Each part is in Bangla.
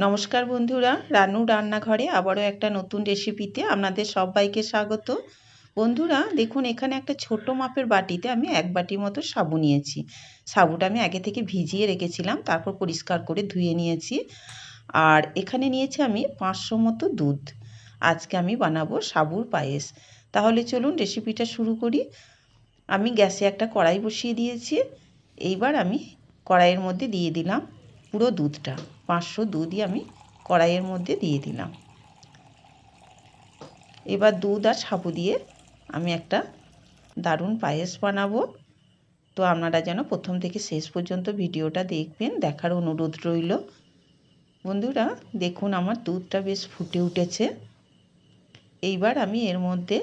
নমস্কার বন্ধুরা, রানু রান্নাঘরে আবারও একটা নতুন রেসিপিতে আপনাদের সবাইকে স্বাগত। বন্ধুরা, দেখুন, এখানে একটা ছোট মাপের বাটিতে আমি এক বাটি মতো সাবু নিয়েছি। সাবুটা আমি আগে থেকে ভিজিয়ে রেখেছিলাম, তারপর পরিষ্কার করে ধুয়ে নিয়েছি। আর এখানে নিয়েছি আমি পাঁচশো মতো দুধ। আজকে আমি বানাবো সাবুর পায়েস। তাহলে চলুন রেসিপিটা শুরু করি। আমি গ্যাসে একটা কড়াই বসিয়ে দিয়েছি। এইবার আমি কড়াইয়ের মধ্যে দিয়ে দিলাম পুরো দুধটা। পাঁচশো দুধই আমি কড়াইয়ের মধ্যে দিয়ে দিলাম। এবার দুধ আর সাবু দিয়ে আমি একটা দারুণ পায়েস বানাবো। তো আপনারা যেন প্রথম থেকে শেষ পর্যন্ত ভিডিওটা দেখবেন, দেখার অনুরোধ রইল। বন্ধুরা, দেখুন আমার দুধটা বেশ ফুটে উঠেছে। এইবার আমি এর মধ্যে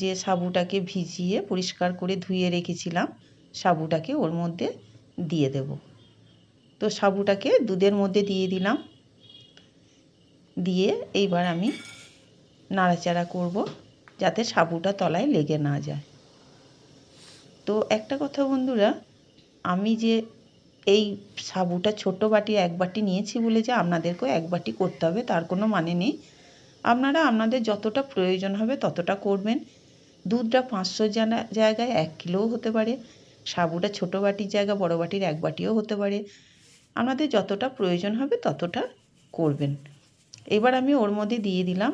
যে সাবুটাকে ভিজিয়ে পরিষ্কার করে ধুয়ে রেখেছিলাম, সাবুটাকে ওর মধ্যে দিয়ে দেবো। তো সাবুটাকে দুধের মধ্যে দিয়ে দিলাম। দিয়ে এইবার আমি নাড়াচাড়া করব যাতে সাবুটা তলায় লেগে না যায়। তো একটা কথা বন্ধুরা, আমি যে এই সাবুটা ছোট বাটি এক বাটি নিয়েছি বলে যে আপনাদেরকেও এক বাটি করতে হবে, তার কোনো মানে নেই। আপনারা আপনাদের যতটা প্রয়োজন হবে ততটা করবেন। দুধটা পাঁচশো জানা জায়গায় এক কিলোও হতে পারে, সাবুটা ছোট বাটির জায়গা, বড় বাটির এক বাটিও হতে পারে। আপনাদের যতটা প্রয়োজন হবে ততটা করবেন। এবার আমি ওর মধ্যে দিয়ে দিলাম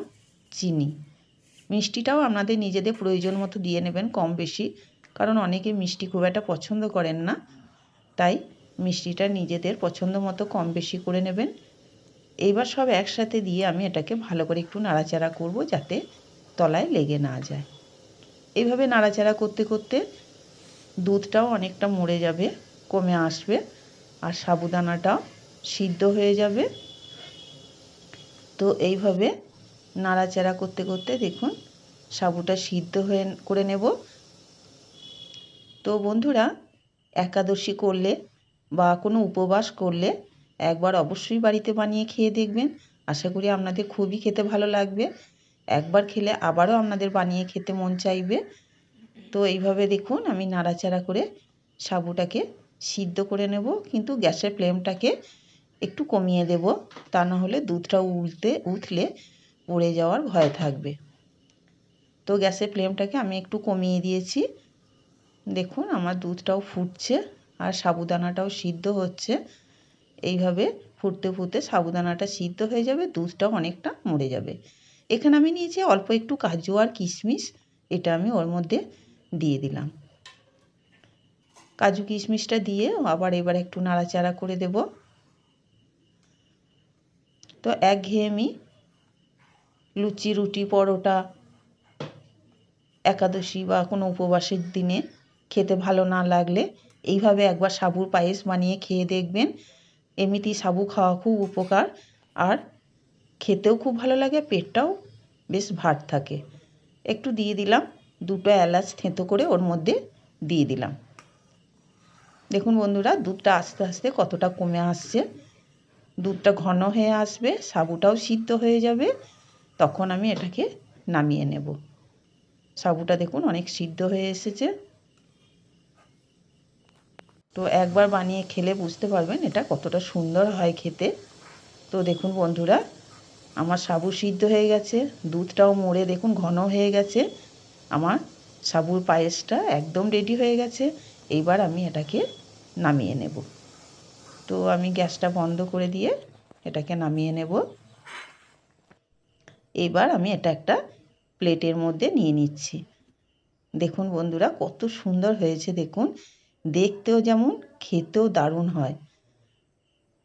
চিনি। মিষ্টিটাও আপনাদের নিজেদের প্রয়োজন মতো দিয়ে নেবেন কম বেশি, কারণ অনেকে মিষ্টি খুব একটা পছন্দ করেন না। তাই মিষ্টিটা নিজেদের পছন্দ মতো কম বেশি করে নেবেন। এইবার সব একসাথে দিয়ে আমি এটাকে ভালো করে একটু নাড়াচাড়া করব যাতে তলায় লেগে না যায়। এইভাবে নাড়াচাড়া করতে করতে দুধটাও অনেকটা মরে যাবে, কমে আসবে। আর সাবুদানাটা সিদ্ধ হয়ে যাবে। তো এইভাবে নাড়াচাড়া করতে করতে দেখুন সাবুটা সিদ্ধ হয়ে করে নেব। তো বন্ধুরা, একাদশী করলে বা কোনো উপবাস করলে একবার অবশ্যই বাড়িতে বানিয়ে খেয়ে দেখবেন। আশা করি আপনাদের খুবই খেতে ভালো লাগবে। একবার খেলে আবারও আপনাদের বানিয়ে খেতে মন চাইবে। তো এইভাবে দেখুন আমি নাড়াচাড়া করে সাবুটাকে সিদ্ধ করে নেব, কিন্তু গ্যাসের ফ্লেমটাকে একটু কমিয়ে দেব, তা না হলে দুধটা উলতে উঠলে পড়ে যাওয়ার ভয় থাকবে। তো গ্যাসের ফ্লেমটাকে আমি একটু কমিয়ে দিয়েছি। দেখুন, আমার দুধটাও ফুটছে আর সাবুদানাটাও সিদ্ধ হচ্ছে। এইভাবে ফুটতে ফুটতে সাবুদানাটা সিদ্ধ হয়ে যাবে, দুধটাও অনেকটা মরে যাবে। এখানে আমি নিয়েছি অল্প একটু কাজু আর কিশমিশ, এটা আমি ওর মধ্যে দিয়ে দিলাম। কাজু কিশমিশটা দিয়ে আবার এবার একটু নাড়াচাড়া করে দেব। তো একঘেয়েমি লুচি, রুটি, পরোটা, একাদশী বা কোনো উপবাসের দিনে খেতে ভালো না লাগলে এইভাবে একবার সাবুর পায়েস বানিয়ে খেয়ে দেখবেন। এমনিতেই সাবু খাওয়া খুব উপকার আর খেতেও খুব ভালো লাগে, পেটটাও বেশ ভার থাকে। একটু দিয়ে দিলাম, দুটো এলাচ থেঁতো করে ওর মধ্যে দিয়ে দিলাম। দেখুন বন্ধুরা, দুধটা আস্তে আস্তে কতটা কমে আসছে। দুধটা ঘন হয়ে আসবে, সাবুটাও সিদ্ধ হয়ে যাবে। তখন আমি এটাকে নামিয়ে নেব। সাবুটা দেখুন অনেক সিদ্ধ হয়ে এসেছে। তো একবার বানিয়ে খেলে বুঝতে পারবেন এটা কতটা সুন্দর হয় খেতে। তো দেখুন বন্ধুরা, আমার সাবু সিদ্ধ হয়ে গেছে, দুধটাও মোড়ে দেখুন ঘন হয়ে গেছে। আমার সাবুর পায়েসটা একদম রেডি হয়ে গেছে। এইবার আমি এটাকে নামিয়ে নেব। তো আমি গ্যাসটা বন্ধ করে দিয়ে এটাকে নামিয়ে নেব। এবার আমি এটা একটা প্লেটের মধ্যে নিয়ে নিচ্ছি। দেখুন বন্ধুরা, কত সুন্দর হয়েছে দেখুন। দেখতেও যেমন খেতেও দারুণ হয়।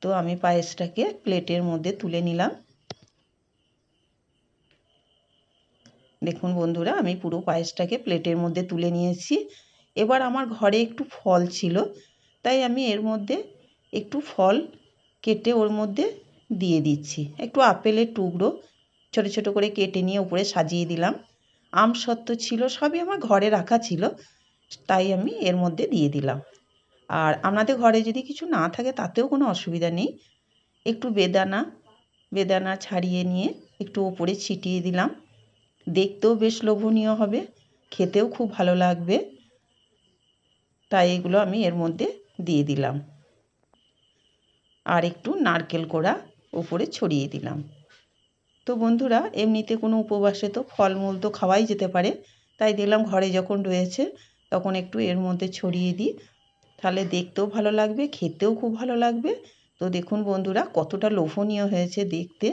তো আমি পায়েসটাকে প্লেটের মধ্যে তুলে নিলাম। দেখুন বন্ধুরা, আমি পুরো পায়েসটাকে প্লেটের মধ্যে তুলে নিয়েছি। এবার আমার ঘরে একটু ফল ছিল, তাই আমি এর মধ্যে একটু ফল কেটে ওর মধ্যে দিয়ে দিচ্ছি। একটু আপেলের টুকরো ছোট ছোট করে কেটে নিয়ে উপরে সাজিয়ে দিলাম। আম সত্ত্ব ছিল, সবই আমার ঘরে রাখা ছিল, তাই আমি এর মধ্যে দিয়ে দিলাম। আর আপনাদের ঘরে যদি কিছু না থাকে, তাতেও কোনো অসুবিধা নেই। একটু বেদানা বেদানা ছাড়িয়ে নিয়ে একটু ওপরে ছিটিয়ে দিলাম। দেখতেও বেশ লোভনীয় হবে, খেতেও খুব ভালো লাগবে। তাই এগুলো আমি এর মধ্যে দিয়ে দিলাম। আর একটু নারকেল কোড়া ওপরে ছড়িয়ে দিলাম। তো বন্ধুরা, এমনিতে কোনো উপবাসে তো ফলমূল তো খাওয়াই যেতে পারে। তাই দিলাম ঘরে যখন রয়েছে, তখন একটু এর মধ্যে ছড়িয়ে দিই। তাহলে দেখতেও ভালো লাগবে, খেতেও খুব ভালো লাগবে। তো দেখুন বন্ধুরা, কতটা লোভনীয় হয়েছে দেখতে।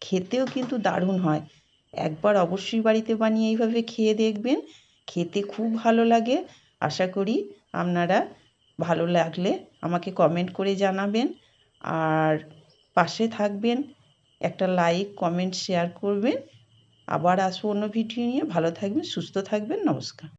খেতেও কিন্তু দারুণ হয়। একবার অবশ্যই বাড়িতে বানিয়ে এইভাবে খেয়ে দেখবেন। খেতে খুব ভালো লাগে। আশা করি আপনারা ভালো লাগলে আমাকে কমেন্ট করে জানাবেন। আর পাশে থাকবেন, একটা লাইক কমেন্ট শেয়ার করবেন। আবার আসব অন্য ভিডিও নিয়ে। ভালো থাকবেন, সুস্থ থাকবেন। নমস্কার।